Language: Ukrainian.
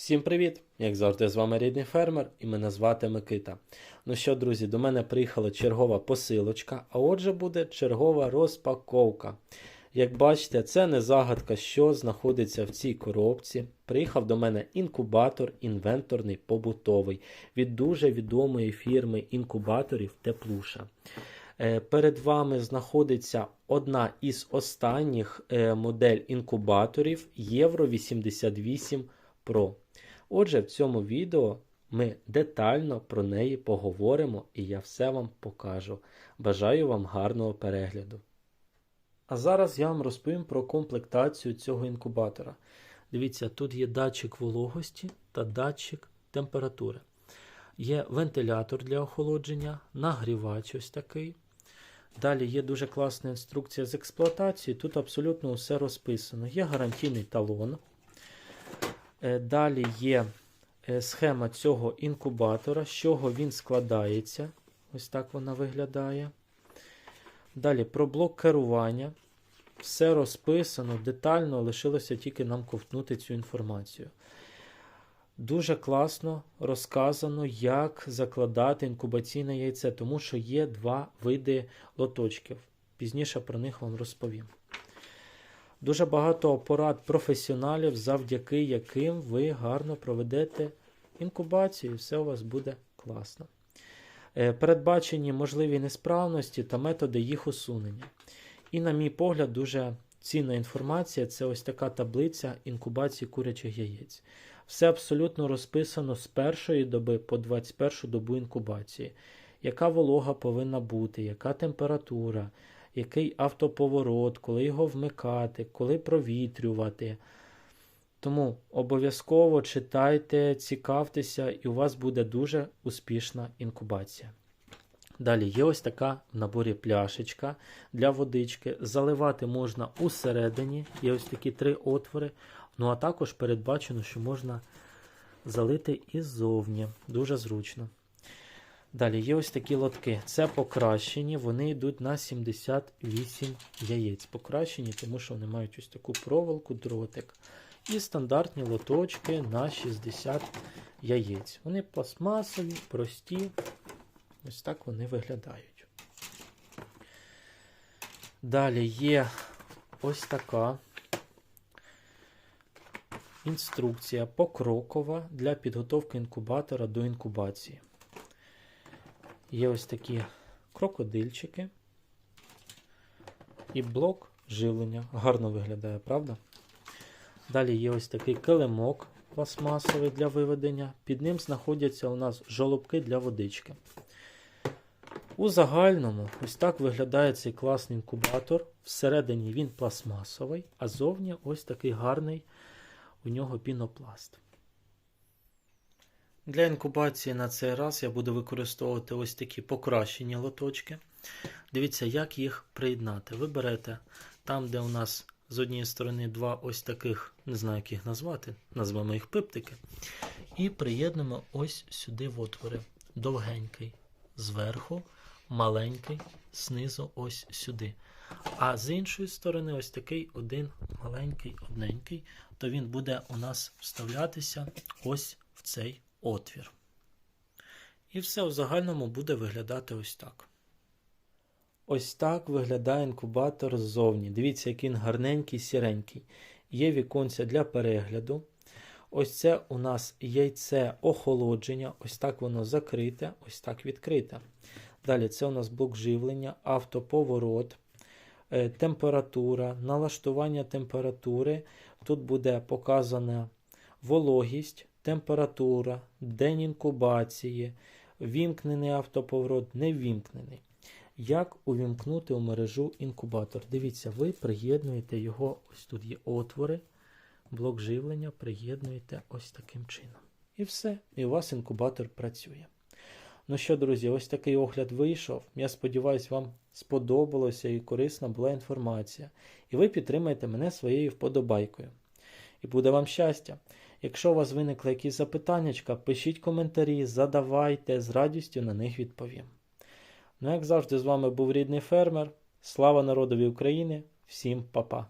Всім привіт! Як завжди, з вами рідний фермер і мене звати Микита. Ну що, друзі, до мене приїхала чергова посилочка, а отже буде чергова розпаковка. Як бачите, це не загадка, що знаходиться в цій коробці. Приїхав до мене інкубатор інвенторний побутовий від дуже відомої фірми інкубаторів Теплуша. Е, Перед вами знаходиться одна із останніх е, модель інкубаторів Євро 88 Pro. Отже, в цьому відео ми детально про неї поговоримо і я все вам покажу. Бажаю вам гарного перегляду. А зараз я вам розповім про комплектацію цього інкубатора. Дивіться, тут є датчик вологості та датчик температури. Є вентилятор для охолодження, нагрівач ось такий. Далі є дуже класна інструкція з експлуатації. Тут абсолютно все розписано. Є гарантійний талон. Е, Далі є е, схема цього інкубатора, з чого він складається. Ось так вона виглядає. Далі про блок керування. Все розписано детально, лишилося тільки нам ковтнути цю інформацію. Дуже класно розказано, як закладати інкубаційне яйце, тому що є два види лоточків. Пізніше про них вам розповім. Дуже багато порад професіоналів, завдяки яким ви гарно проведете інкубацію, все у вас буде класно. Е, Передбачені можливі несправності та методи їх усунення. І, на мій погляд, дуже цінна інформація це ось така таблиця інкубації курячих яєць. Все абсолютно розписано з першої доби по 21 добу інкубації. Яка волога повинна бути, яка температура, який автоповорот, коли його вмикати, коли провітрювати. Тому обов'язково читайте, цікавтеся, і у вас буде дуже успішна інкубація. Далі є ось така в наборі пляшечка для водички. Заливати можна усередині, є ось такі три отвори. Ну а також передбачено, що можна залити і ззовні. Дуже зручно. Далі є ось такі лотки. Це покращені, вони йдуть на 78 яєць. Покращені, тому що вони мають ось таку проволоку, дротик. І стандартні лоточки на 60 яєць. Вони пластмасові, прості. Ось так вони виглядають. Далі є ось така інструкція покрокова для підготовки інкубатора до інкубації. Є ось такі крокодильчики і блок живлення. Гарно виглядає, правда? Далі є ось такий килимок пластмасовий для виведення. Під ним знаходяться у нас жолобки для водички. У загальному ось так виглядає цей класний інкубатор. Всередині він пластмасовий, а зовні ось такий гарний у нього пінопласт. Для інкубації на цей раз я буду використовувати ось такі покращені лоточки. Дивіться, як їх приєднати. Ви берете там, де у нас з однієї сторони два ось таких, не знаю, як їх назвати, назвемо їх пиптики. І приєднуємо ось сюди в отвори. Довгенький зверху, маленький, знизу ось сюди. А з іншої сторони, ось такий один маленький, одненький, то він буде у нас вставлятися ось в цей отвір. І все в загальному буде виглядати ось так. Ось так виглядає інкубатор ззовні. Дивіться, який він гарненький, сіренький. Є віконця для перегляду. Ось це у нас яйце охолодження. Ось так воно закрите, ось так відкрите. Далі це у нас блок живлення, автоповорот, е, температура, налаштування температури. Тут буде показана вологість, температура, день інкубації, вімкнений автоповорот, не вімкнений. Як увімкнути у мережу інкубатор? Дивіться, ви приєднуєте його, ось тут є отвори, блок живлення, приєднуєте ось таким чином. І все, і у вас інкубатор працює. Ну що, друзі, ось такий огляд вийшов. Я сподіваюся, вам сподобалося і корисна була інформація. І ви підтримаєте мене своєю вподобайкою. І буде вам щастя! Якщо у вас виникли якісь запитання, пишіть коментарі, задавайте, з радістю на них відповім. Ну, як завжди, з вами був рідний фермер. Слава народові України! Всім па-па!